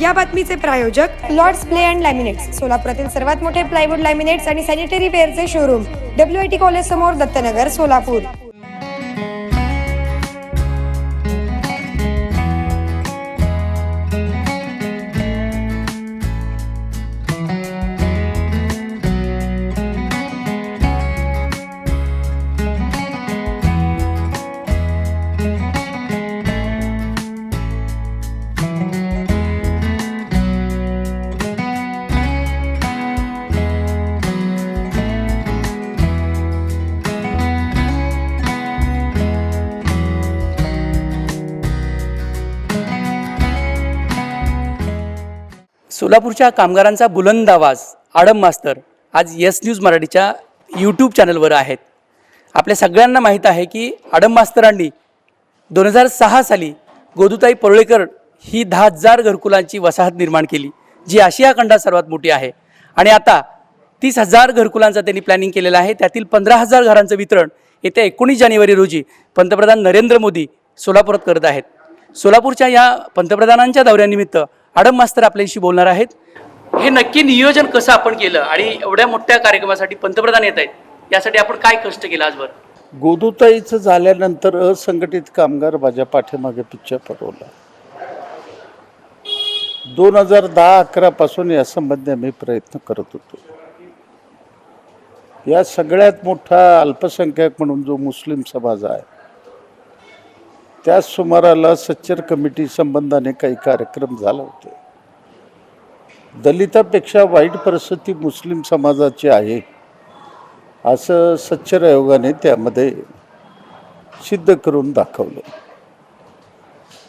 या बातमीचे प्रायोजक लॉर्ड्स प्ले अँड लॅमिनेट्स सोलापुरातील सर्वात मोठे प्लायवूड लॅमिनेट्स आणि sanitary वेअरचे showroom W I T college Dattanagar Dattanagar Solapur. सोलापूरच्या कामगारांचा बुलंद आवाज आडम मास्तर आज यस न्यूज मराठीच्या यूट्यूब चॅनलवर आहेत. आपल्या सगळ्यांना माहीत आहे की आडम मास्तरांनी दोन हजार सहा साली गोदुताई परुळेकर ही दहा हजार घरकुलांची वसाहत निर्माण केली जी आशिया खंडात सर्वात मोठी आहे. आणि आता तीस हजार घरकुलांचं त्यांनी प्लॅनिंग केलेलं आहे. त्यातील पंधरा हजार घरांचं वितरण येत्या एकोणीस जानेवारी रोजी पंतप्रधान नरेंद्र मोदी सोलापुरात करत आहेत. सोलापूरच्या या पंतप्रधानांच्या दौऱ्यानिमित्त आडम मास्तर आपल्याशी बोलणार आहेत. हे नक्की नियोजन कसं आपण केलं आणि एवढ्या मोठ्या कार्यक्रमासाठी पंतप्रधान येत आहेत यासाठी आपण काय कष्ट केलं आजवर गोदूताईचं झाल्यानंतर असंघटित कामगार माझ्या पाठीमागे पिक्चर पडवला. दोन हजार दहा अकरापासून या संबंधी आम्ही प्रयत्न करत होतो. या सगळ्यात मोठा अल्पसंख्याक म्हणून जो मुस्लिम समाज आहे त्याच सुमाराला सच्चर कमिटी संबंधाने काही कार्यक्रम झाला होते. दलितापेक्षा वाईट परिस्थिती मुस्लिम समाजाची आहे असं सच्चर आयोगाने त्यामध्ये सिद्ध करून दाखवलं.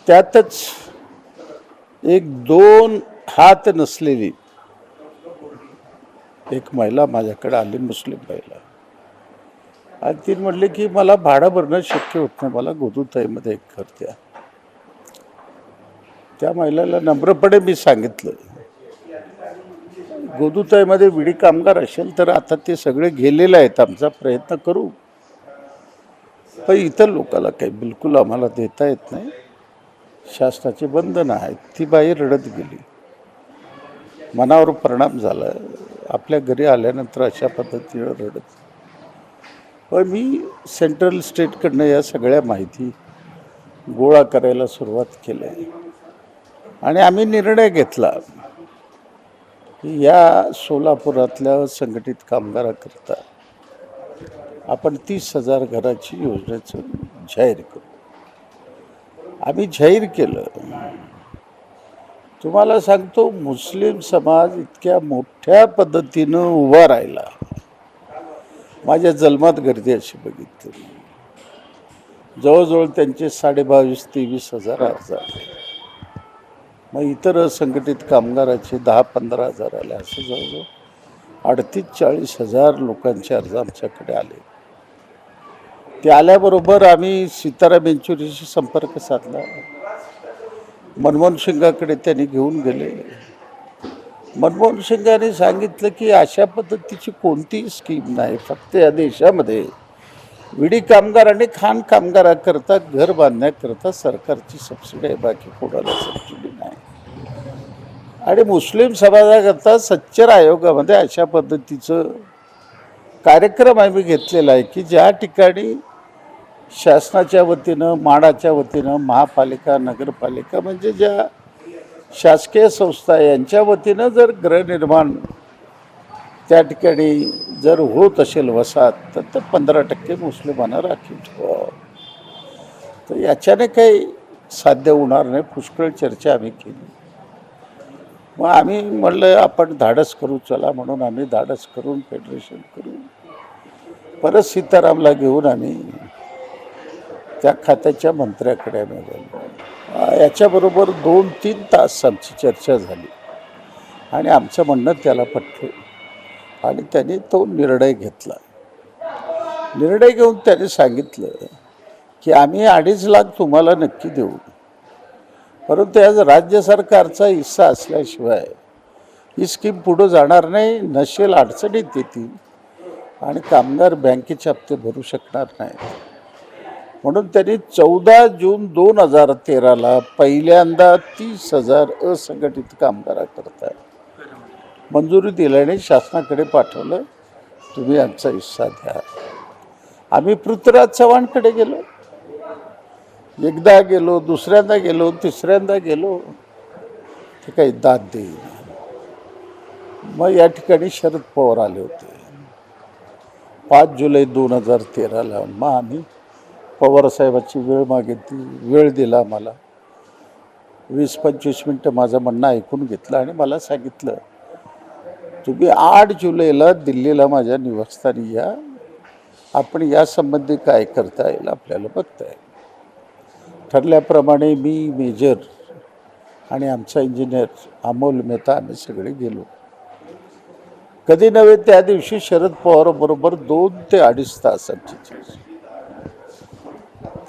त्यातच एक दोन हात नसलेली एक महिला माझ्याकडे आली मुस्लिम महिला. आणि ती म्हटले की मला भाडं भरणं शक्य होत नाही मला गोदूताईमध्ये एक घर द्या. त्या महिलेला नम्रपणे मी सांगितलं. गोदूताईमध्ये विडी कामगार असेल तर आता ते सगळे गेलेले आहेत आमचा प्रयत्न करू. पण इतर लोकाला काही बिलकुल आम्हाला देता येत नाही. शासनाचे बंधनं आहेत ती बाई रडत गेली. मनावर परिणाम झाला. आपल्या घरी आल्यानंतर अशा पद्धतीनं रडत पण मी सेंट्रल स्टेटकडनं या सगळ्या माहिती गोळा करायला सुरुवात केली आणि आम्ही निर्णय घेतला की या सोलापुरातल्या संघटित कामगाराकरता आपण तीस हजार घराची योजनेचं जाहीर करू. आम्ही जाहीर केलं. तुम्हाला सांगतो मुस्लिम समाज इतक्या मोठ्या पद्धतीनं उभा राहिला. माझ्या जन्मात गर्दी अशी बघितली. जवळजवळ त्यांचे साडेबावीस तेवीस हजार अर्ज आले. मग इतर असंघटित कामगाराचे दहा पंधरा हजार आले. असं जवळजवळ अडतीस चाळीस हजार लोकांचे अर्ज आमच्याकडे आले. ते आल्याबरोबर आम्ही सीताराम येंचुरीशी संपर्क साधला. मनमोहन सिंगाकडे त्यांनी घेऊन गेले. मनमोहन सिंगाने सांगितलं की अशा पद्धतीची कोणतीही स्कीम नाही. फक्त या देशामध्ये विडी कामगार आणि खाण कामगाराकरता घर बांधण्याकरता सरकारची सबसिडी आहे. बाकी कोणाला सबसिडी नाही. आणि मुस्लिम समाजाकरता सच्चर आयोगामध्ये अशा पद्धतीचं कार्यक्रम आम्ही घेतलेला आहे की ज्या ठिकाणी शासनाच्या वतीनं माडाच्या वतीनं महापालिका नगरपालिका म्हणजे ज्या शासकीय संस्था यांच्या वतीनं जर गृहनिर्माण त्या ठिकाणी जर होत असेल वसाहत तर ते पंधरा टक्के मुस्लिमांना राखीव ठेवावं. तर याच्याने काही साध्य होणार नाही पुष्कळ चर्चा आम्ही केली. मग आम्ही म्हणलं आपण धाडस करू चला म्हणून आम्ही धाडस करून फेडरेशन करू परत सीतारामला घेऊन आम्ही त्या खात्याच्या मंत्र्याकडे आम्ही गेलो याच्याबरोबर दोन तीन तास आमची चर्चा झाली. आणि आमचं म्हणणं त्याला पटलं. आणि त्याने तो निर्णय घेतला. निर्णय घेऊन त्याने सांगितलं की आम्ही अडीच लाख तुम्हाला नक्की देऊ. परंतु आज राज्य सरकारचा हिस्सा असल्याशिवाय ही स्कीम पुढं जाणार नाही नसेल अडचणीत येतील आणि कामगार बँकेचे हप्ते भरू शकणार नाहीत. म्हणून त्यांनी चौदा जून दोन हजार तेराला पहिल्यांदा तीस हजार असंघटित कामगाराकरता मंजुरी दिल्याने शासनाकडे पाठवलं. तुम्ही आमचा हिस्सा द्या. आम्ही पृथ्वीराज चव्हाणकडे गेलो. एकदा गेलो दुसऱ्यांदा गेलो तिसऱ्यांदा गेलो. ते काही दाद देईन. मग या ठिकाणी शरद पवार आले होते. पाच जुलै दोन हजार तेराला मग आम्ही पवारसाहेबाची वेळ मागितली वेळ दिला आम्हाला. वीस पंचवीस मिनटं माझं म्हणणं ऐकून घेतलं आणि मला सांगितलं तुम्ही आठ जुलैला दिल्लीला माझ्या निवासस्थानी या. आपण यासंबंधी काय करता येईल आपल्याला बघता येईल. ठरल्याप्रमाणे मी मेजर आणि आमचा इंजिनियर अमोल मेहता आम्ही सगळे गेलो. कधी नव्हे त्या दिवशी शरद पवार बरोबर दोन ते अडीच तासांची चर्चा.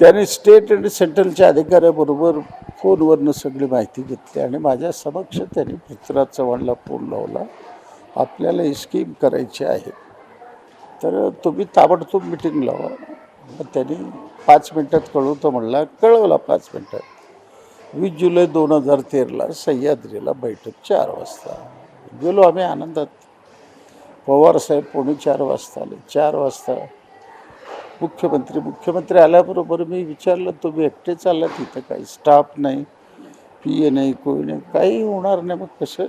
त्याने स्टेट आणि सेंट्रलच्या अधिकाऱ्याबरोबर फोनवरनं सगळी माहिती घेतली आणि माझ्या समक्ष त्यांनी पृथ्वीराज चव्हाणला फोन लावला आपल्याला ही स्कीम करायची आहे. तर तुम्ही ताबडतोब मिटिंग लावा. मग त्यांनी पाच मिनटात कळवतो म्हणला कळवला पाच मिनटात. वीस जुलै दोन हजार तेरला सह्याद्रीला बैठक चार वाजता. गेलो आम्ही आनंदात. पवार साहेब पुणे चार वाजता आले. चार वाजता मुख्यमंत्री मुख्यमंत्री आल्याबरोबर मी विचारलं तुम्ही एकटे आलात तिथं काही स्टाफ नाही पी ए नाही कोणी नाही. काही होणार नाही. मग कसं?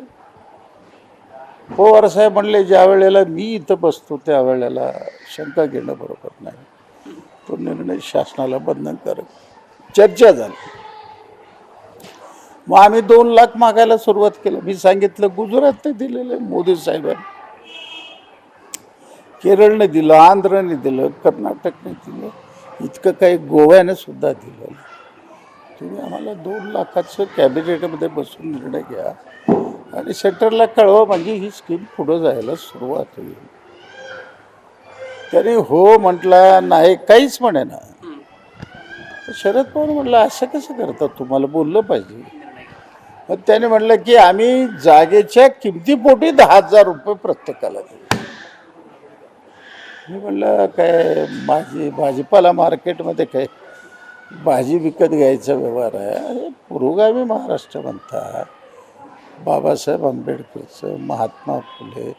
हो, पोवार साहेब म्हणले ज्या वेळेला मी इथं बसतो त्या वेळेला शंका घेणं बरोबर नाही. तो निर्णय शासनाला बंधनकारक चर्चा झाली. मग आम्ही दोन लाख मागायला सुरुवात केली. मी सांगितलं गुजरातने दिलेलं आहे मोदी साहेबांनी. केरळने दिलं आंध्रने दिलं कर्नाटकने दिलं इतकं काही गोव्याने सुद्धा दिलं तुम्ही आम्हाला दोन लाखाचं कॅबिनेटमध्ये बसून निर्णय घ्या आणि सेंटरला कळवा म्हणजे ही स्कीम पुढं जायला सुरुवात होईल. त्याने हो म्हटला नाही काहीच म्हणे ना. शरद पवार म्हटलं असं कसं करता तुम्हाला? बोललं पाहिजे. मग त्याने म्हटलं की आम्ही जागेच्या किमतीपोटी दहा हजार रुपये प्रत्येकाला देऊ. मी म्हणलं काय भाजी भाजीपाला मार्केटमध्ये काय भाजी विकत घ्यायचा व्यवहार आहे? अरे पुरोगामी महाराष्ट्र म्हणतात. बाबासाहेब आंबेडकरचं महात्मा फुले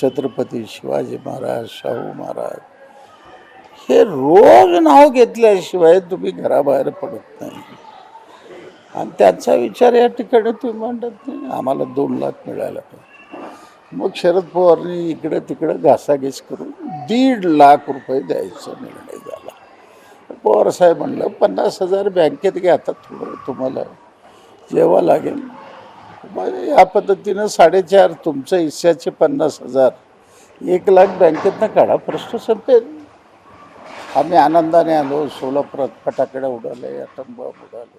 छत्रपती शिवाजी महाराज शाहू महाराज हे रोज नाव घेतल्याशिवाय तुम्ही घराबाहेर पडत नाही. आणि त्यांचा विचार या ठिकाणी तुम्ही मांडत नाही. आम्हाला दोन लाख मिळायला पाहिजे. मग शरद पवारनी इकडं तिकडं घासाघीस करून दीड लाख रुपये द्यायचा निर्णय झाला. पवार साहेब म्हणलं पन्नास हजार बँकेत घ्या आता थोडं तुम्हाला जेव्हा लागेल. मग या पद्धतीनं साडेचार तुमच्या हिस्स्याचे पन्नास हजार एक लाख बँकेतनं काढा प्रश्न संपेल. आम्ही आनंदाने आलो सोलापुरात फटाकडे उडाले अटंब उडाले.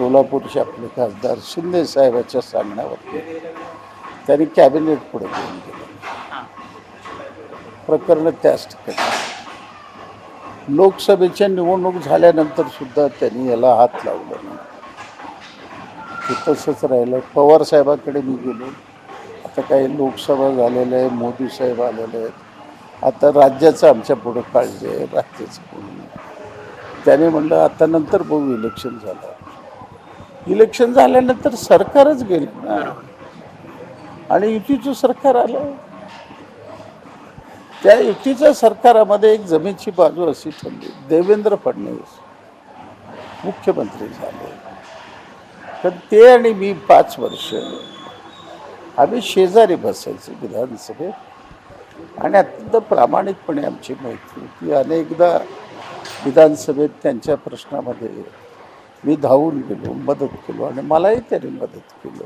सोलापूरचे आपले खासदार शिंदे साहेबाच्या सांगण्यावरती त्यांनी कॅबिनेट पुढे घेऊन गेलं. प्रकरण त्याच ठिकाणी. लोकसभेच्या निवडणूक झाल्यानंतर सुद्धा त्यांनी याला हात लावला नाही. ते तसंच राहिलं. पवार साहेबाकडे मी गेलो. आता काही लोकसभा झालेलं आहे मोदी साहेब आलेले आहेत. आता राज्याचं आमच्या पुढं काळजी आहे राज्याचं त्याने म्हणलं आता नंतर बघू इलेक्शन झालं इलेक्शन झाल्यानंतर सरकारच गेलं. ना आणि युतीचं सरकार आलं. त्या युतीच्या सरकारामध्ये एक जमीनची बाजू अशी ठरली देवेंद्र फडणवीस मुख्यमंत्री झाले. तर ते आणि मी पाच वर्ष आम्ही शेजारी बसायचे विधानसभेत. आणि अत्यंत प्रामाणिकपणे आमची मैत्री होती. अनेकदा विधानसभेत त्यांच्या प्रश्नामध्ये मी धावून गेलो मदत केलो आणि मलाही त्यांनी मदत केलं.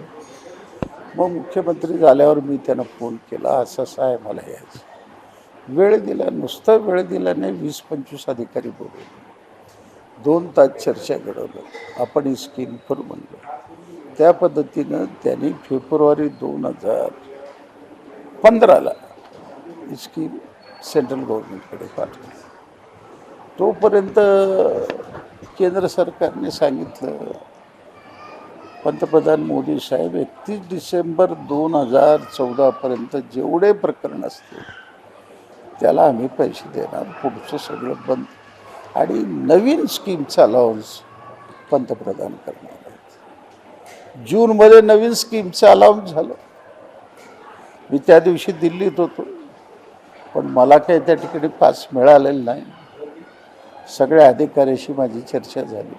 मग मुख्यमंत्री झाल्यावर मी त्यांना फोन केला असं असं आहे. मला यायचं वेळ दिला नुसता वेळ दिला नाही वीस पंचवीस अधिकारी बोलवले. दोन तास चर्चा घडवलं. आपण ही स्कीम करू म्हणलं. त्या पद्धतीनं त्यांनी फेब्रुवारी दोन हजार पंधराला ही स्कीम सेंट्रल गव्हर्नमेंटकडे पाठवली. तोपर्यंत केंद्र सरकारने सांगितलं. पंतप्रधान मोदी साहेब एकतीस डिसेंबर दोन हजार चौदापर्यंत जेवढे प्रकरण असतील त्याला आम्ही पैसे देणार पुढचं सगळं बंद. आणि नवीन स्कीमचा अलाउन्स पंतप्रधान करणार आहेत. जूनमध्ये नवीन स्कीमचं अलाउन्स झालं. मी त्या दिवशी दिल्लीत होतो. पण मला काही त्या ठिकाणी पास मिळालेलं नाही. सगळ्या अधिकाऱ्याशी माझी चर्चा झाली.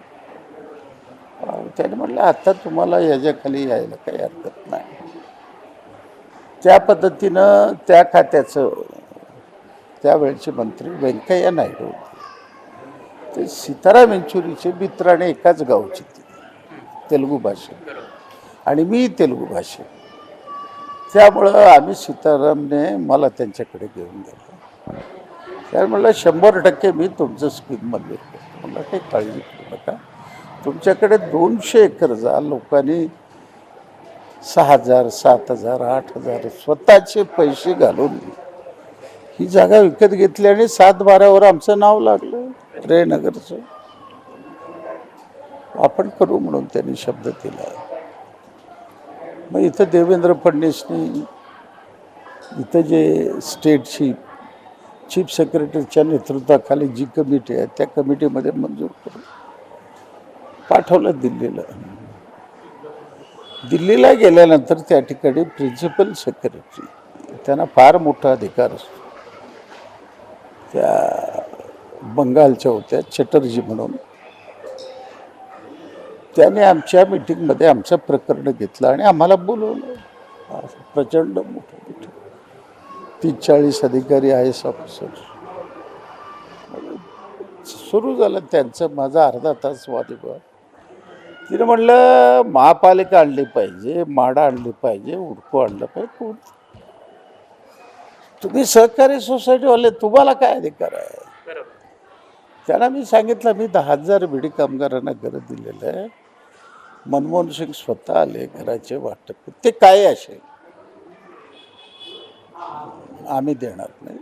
त्याने म्हटलं आता तुम्हाला याच्याखाली यायला काही हरकत नाही. त्या पद्धतीनं त्या खात्याचं त्यावेळचे मंत्री व्यंकय्या नायडू होते. ते सीताराम येंचुरीचे मित्र आणि एकाच गावचे ते तेलुगू भाषा आणि मी तेलुगू भाषे त्यामुळं आम्ही सीतारामने मला त्यांच्याकडे घेऊन गेलो. तर म्हटलं शंभर टक्के मी तुमचं स्कीममध्ये मंजूर मला काही काळजी करू नका. तुमच्याकडे दोनशे एकर जा. लोकांनी सहा हजार सात हजार आठ हजार स्वतःचे पैसे घालून ही जागा विकत घेतली आणि सात बारावर आमचं नाव लागलं रेनगरचं आपण करू म्हणून त्यांनी शब्द दिला. मग इथं देवेंद्र फडणवीसनी इथं जे स्टेटची चीफ सेक्रेटरीच्या नेतृत्वाखाली जी कमिटी आहे त्या कमिटीमध्ये मंजूर करून पाठवलं दिल्लीला. दिल्लीला गेल्यानंतर त्या ठिकाणी प्रिन्सिपल सेक्रेटरी त्यांना फार मोठा अधिकार असतो. त्या बंगालच्या होत्या चटर्जी म्हणून. त्याने आमच्या मिटिंगमध्ये आमचं प्रकरण घेतलं आणि आम्हाला बोलवलं. प्रचंड मोठं तीस चाळीस अधिकारी आय एस ऑफिसर. सुरू झालं त्यांचं माझा अर्धा तास वादिवाद तिने म्हटलं महापालिका आणली पाहिजे माडा आणली पाहिजे उडको आणलं पाहिजे कोण तुम्ही सहकारी सोसायटीवाले तुम्हाला काय अधिकार आहे? त्यांना मी सांगितलं मी दहा हजार बिडी कामगारांना घरं दिलेलं आहे. मनमोहन सिंग स्वतः आले घराचे वाटप. ते काय असेल? आम्ही देणार नाही.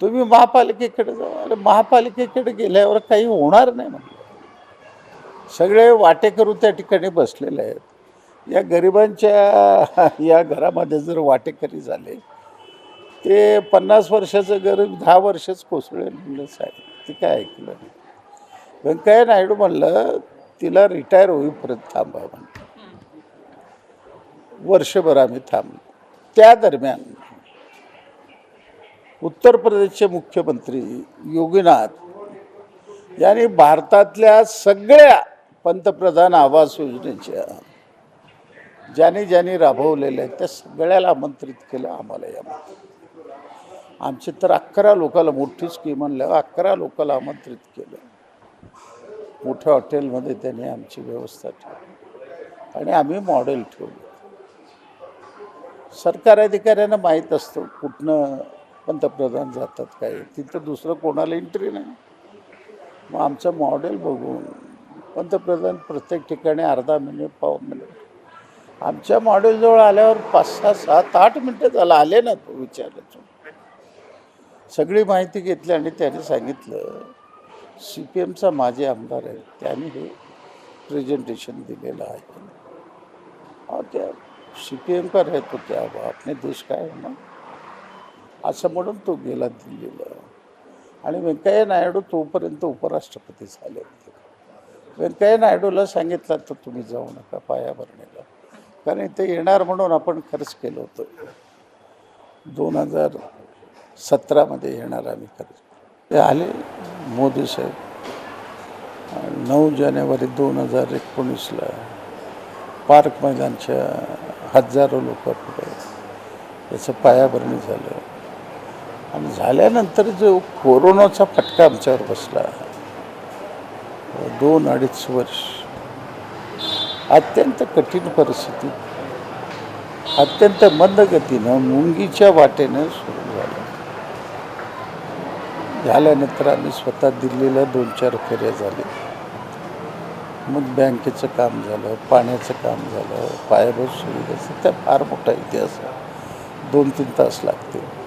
तुम्ही महापालिकेकडे जाऊ अरे महापालिकेकडे गेल्यावर काही होणार नाही म्हणलं सगळे वाटेकरू त्या ठिकाणी बसलेले आहेत. या गरिबांच्या या घरामध्ये जर वाटेकरी झाले ते पन्नास वर्षाचं गरीब दहा वर्षच कोसळेल म्हणलं साहेब ते काय ऐकलं नाही. व्यंकय्या नायडू म्हणलं तिला रिटायर होईपर्यंत थांबा म्हणलं वर्षभर आम्ही थांबलो. त्या दरम्यान उत्तर प्रदेशचे मुख्यमंत्री योगीनाथ यांनी भारतातल्या सगळ्या पंतप्रधान आवास योजनेच्या ज्यांनी ज्यांनी राबवलेल्या आहेत त्या सगळ्याला आमंत्रित केलं आम्हाला यामध्ये आमचे तर अकरा लोकाला मोठी स्कीम आणल्या अकरा लोकाला आमंत्रित केलं. मोठ्या हॉटेलमध्ये त्यांनी आमची व्यवस्था ठेवली आणि आम्ही मॉडेल ठेवलं. सरकार अधिकाऱ्यांना माहीत असतं कुठनं पंतप्रधान जातात काय? तिथं दुसरं कोणाला एंट्री नाही. मग आमचं मॉडेल बघून पंतप्रधान प्रत्येक ठिकाणी अर्धा मिनिट पाव मिनिट आमच्या मॉडेलजवळ आल्यावर पाच सहा सात आठ मिनटं झालं आले ना तो विचारायचो सगळी माहिती घेतली आणि त्याने सांगितलं सी पी एमचा माझे आमदार आहे. त्याने हे प्रेझेंटेशन दिलेलं आहे. त्या सी पी एम का रहे तो क्या हुआ देश काय आहे ना? असं म्हणून तो गेला दिल्लीला. आणि व्यंकय्या नायडू तोपर्यंत उपराष्ट्रपती झाले होते. व्यंकय्या नायडूला सांगितलं तर तुम्ही जाऊ नका पायाभरणीला कारण इथे येणार म्हणून आपण खर्च केलं होतं. दोन हजार सतरामध्ये येणार आम्ही खर्च ते आले मोदी साहेब. नऊ जानेवारी दोन हजार एकोणीसला पार्क मैदानच्या हजारो लोकांपुढे त्याचं पायाभरणी झालं. आणि झाल्यानंतर जो कोरोनाचा फटका आमच्यावर बसला दोन अडीच वर्ष अत्यंत कठीण परिस्थिती. अत्यंत मंद गतीनं मुंगीच्या वाटेनं सुरू झालं. झाल्यानंतर आम्ही स्वतः दिल्लीला दोन चार फेऱ्या झाले. मग बँकेचं काम झालं पाण्याचं काम झालं पायाभूत सुविधाचं त्या फार मोठा इतिहास आहे. दोन तीन तास लागतील.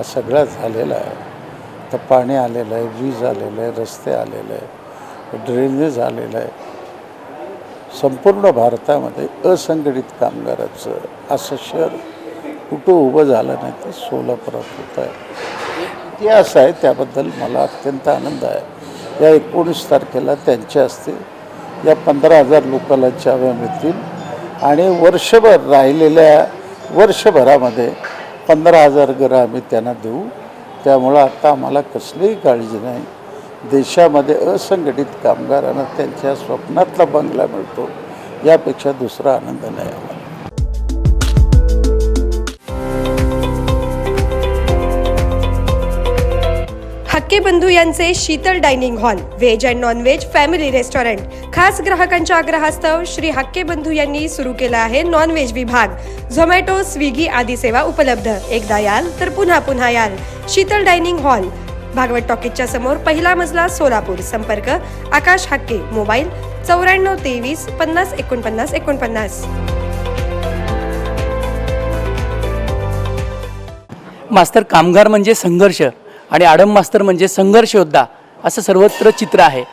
हा सगळा झालेला आहे. तर पाणी आलेलं आहे वीज आलेलं आहे रस्ते आलेले आहे ड्रेनेज आलेलं आहे. संपूर्ण भारतामध्ये असंघटित कामगाराचं असं शहर कुठं उभं झालं नाही तर सोलापुरात होत आहे. इतिहास आहे त्याबद्दल मला अत्यंत आनंद आहे. या एकोणीस तारखेला त्यांच्या असते या पंधरा हजार लोकांना चाव्या मिळतील आणि वर्षभर राहिलेल्या वर्षभरामध्ये पंधरा हजार घरं आम्ही त्यांना देऊ. त्यामुळं आता आम्हाला कसलीही काळजी नाही. देशामध्ये असंघटित कामगारांना त्यांच्या स्वप्नातला बंगला मिळतो. यापेक्षा दुसरा आनंद नाही आम्हाला. हक्के बंधू यांचे Sheetal dining hall veg and non veg family restaurant. खास ग्राहकांच्या आग्रहास्तव श्री हक्के बंधू यांनी सुरू केला आहे नॉन व्हेज विभाग. झोमॅटो स्विगी आदी सेवा उपलब्ध. एकदा याल तर पुन्हा पुन्हा याल. Sheetal dining hall. भागवत टॉकीजच्या समोर पहिला मजला सोलापूर. संपर्क आकाश हक्के मोबाईल चौऱ्याण्णव तेवीस पन्नास एकोणपन्नास एकोणपन्नास. मास्तर कामगार म्हणजे संघर्ष. आणि आडम मास्तर म्हणजे संघर्ष योद्धा असं सर्वत्र चित्र आहे.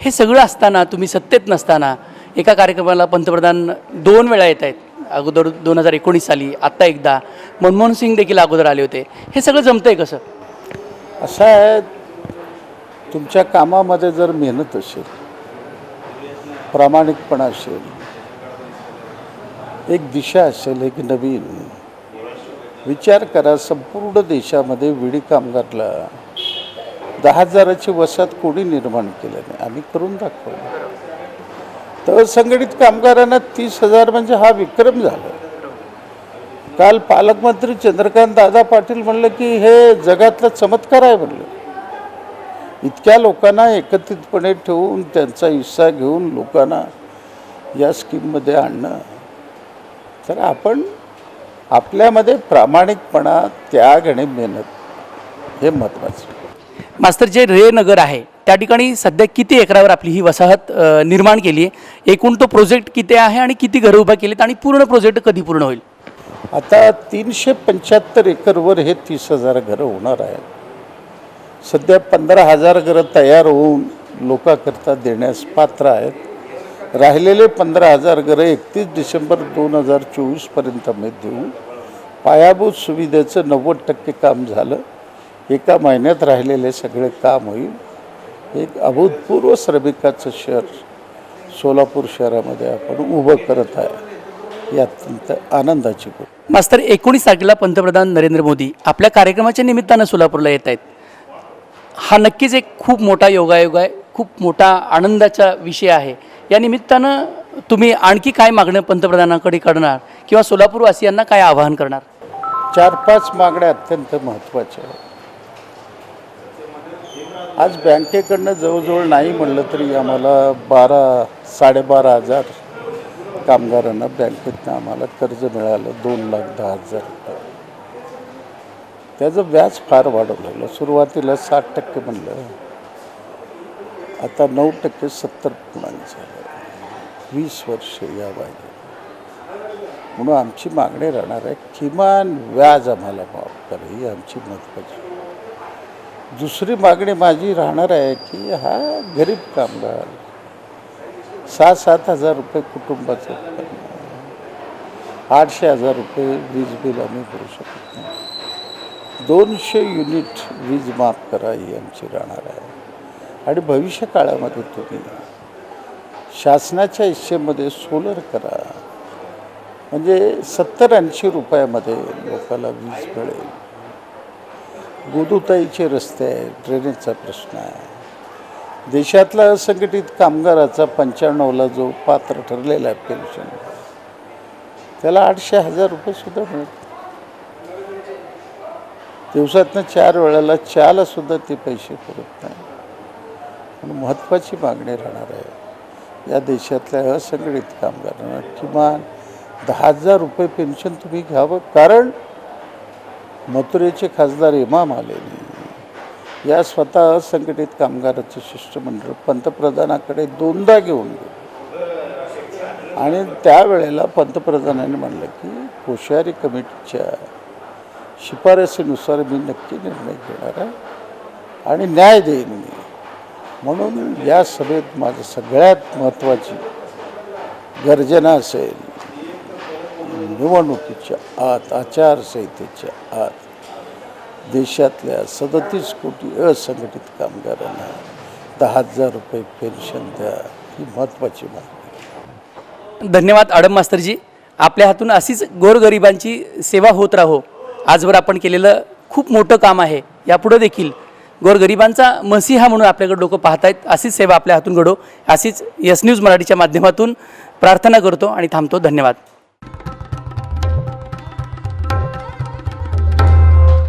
हे सगळं असताना तुम्ही सत्तेत नसताना एका कार्यक्रमाला पंतप्रधान दोन वेळा येत आहेत. अगोदर दोन हजार एकोणीस साली आत्ता एकदा. मनमोहन सिंग देखील अगोदर आले होते. हे सगळं जमतंय कसं? असं आहे तुमच्या कामामध्ये जर मेहनत असेल प्रामाणिकपणा असेल एक दिशा असेल एक नवीन विचार करा संपूर्ण देशामध्ये विडी कामगारला दहा हजाराची वसाहत कोणी निर्माण केलं नाही? आम्ही करून दाखवलं. तर असंघटित कामगारांना तीस हजार म्हणजे हा विक्रम झाला. काल पालकमंत्री चंद्रकांत दादा पाटील म्हणलं की हे जगातला चमत्कार आहे म्हणलं. इतक्या लोकांना एकत्रितपणे ठेवून त्यांचा हिस्सा घेऊन लोकांना या स्कीममध्ये आणणं. तर आपण आपल्यामध्ये प्रामाणिकपणा त्याग आणि मेहनत हे महत्त्वाचं मास्तर जे रे नगर आहे त्या ठिकाणी सध्या किती एकरावर आपली ही वसाहत निर्माण केली आहे? एकूण तो प्रोजेक्ट किती आहे आणि किती घरं उभा केलीत आणि पूर्ण प्रोजेक्ट कधी पूर्ण होईल? आता तीनशे पंच्याहत्तर एकरवर हे तीस हजार घरं होणार आहेत. सध्या पंधरा हजार घरं तयार होऊन लोकांकरता देण्यास पात्र आहेत. राहिलेले पंधरा हजार घरं एकतीस डिसेंबर दोन हजार चोवीसपर्यंत आम्ही देऊ. पायाभूत सुविधेचं नव्वद टक्के काम झालं. एका महिन्यात राहिलेले सगळे काम होईल. एक अभूतपूर्व श्रमिकाचं शहर सोलापूर शहरामध्ये आपण उभं करत आहे. ही अत्यंत आनंदाची गोष्ट. मास्तर एकोणीस तारखेला पंतप्रधान नरेंद्र मोदी आपल्या कार्यक्रमाच्या निमित्तानं सोलापूरला येत आहेत. हा नक्कीच एक खूप मोठा योगायोग आहे. खूप मोठा आनंदाचा विषय आहे. या निमित्तानं तुम्ही आणखी काय मागणं पंतप्रधानांकडे करणार किंवा सोलापूरवासियांना काय आवाहन करणार? चार पाच मागण्या अत्यंत महत्त्वाच्या आहेत. आज बँकेकडनं जवळजवळ नाही म्हणलं तरी आम्हाला बारा साडेबारा हजार कामगारांना बँकेतनं आम्हाला कर्ज मिळालं दोन लाख दहा हजार रुपये. त्याचं व्याज फार वाढवलेलं. सुरुवातीला साठ टक्के म्हणलं आता नऊ टक्के सत्तर पूर्णांक झालं. वीस वर्ष या पाहिजे म्हणून आमची मागणी राहणार आहे किमान व्याज आम्हाला माफ करा ही आमची महत्त्वाची दुसरी मागणी माझी राहणार आहे की हा गरीब कामगार सहा सात हजार रुपये कुटुंबाचं उत्पन्न आठशे हजार रुपये वीज बिल आम्ही भरू शकत नाही. दोनशे युनिट वीज माफ करा ही आमची राहणार आहे. आणि भविष्य काळामध्ये तुम्ही शासनाच्या हिश्शेमध्ये सोलर करा. म्हणजे सत्तर ऐंशी रुपयामध्ये लोकाला वीज मिळेल. गोदुताईचे रस्ते आहेत ड्रेनेजचा प्रश्न आहे. देशातला असंघटित कामगाराचा पंच्याण्णवला जो पात्र ठरलेला आहे पेन्शन त्याला आठशे हजार रुपये सुद्धा मिळतात दिवसातनं चार वेळाला चहाला सुद्धा ते पैसे पुरत नाही. म्हणून महत्त्वाची मागणी राहणार आहे. या देशातल्या असंघटित कामगारांना किमान दहा हजार रुपये पेन्शन तुम्ही घ्यावं. कारण मथुरेचे खासदार इमाम आले या स्वतः असंघटित कामगाराचं शिष्टमंडळ पंतप्रधानाकडे दोनदा घेऊन गेलं. आणि त्यावेळेला पंतप्रधानांनी म्हणलं की कोश्यारी कमिटीच्या शिफारसीनुसार मी नक्की निर्णय घेणार आहे आणि न्याय देईन मी. म्हणून या सभेत माझं सगळ्यात महत्त्वाची गर्जना असेल निवडणुकीच्या आत आचारसंहितेच्या आत देशातल्या सदतीस कोटी असंघटित कामगारांना दहा हजार रुपये पेन्शन द्या ही महत्त्वाची मागणी धन्यवाद आडम मास्तरजी. आपल्या हातून अशीच गोरगरिबांची सेवा होत राहो. आजवर आपण केलेलं खूप मोठं काम आहे. यापुढं देखील गोरगरिबांचा मसीहा म्हणून आपल्याकडे लोक पाहत आहेत अशीच सेवा आपल्या हातून घडो. अशीच यस न्यूज मराठीच्या माध्यमातून प्रार्थना करतो आणि थांबतो. धन्यवाद.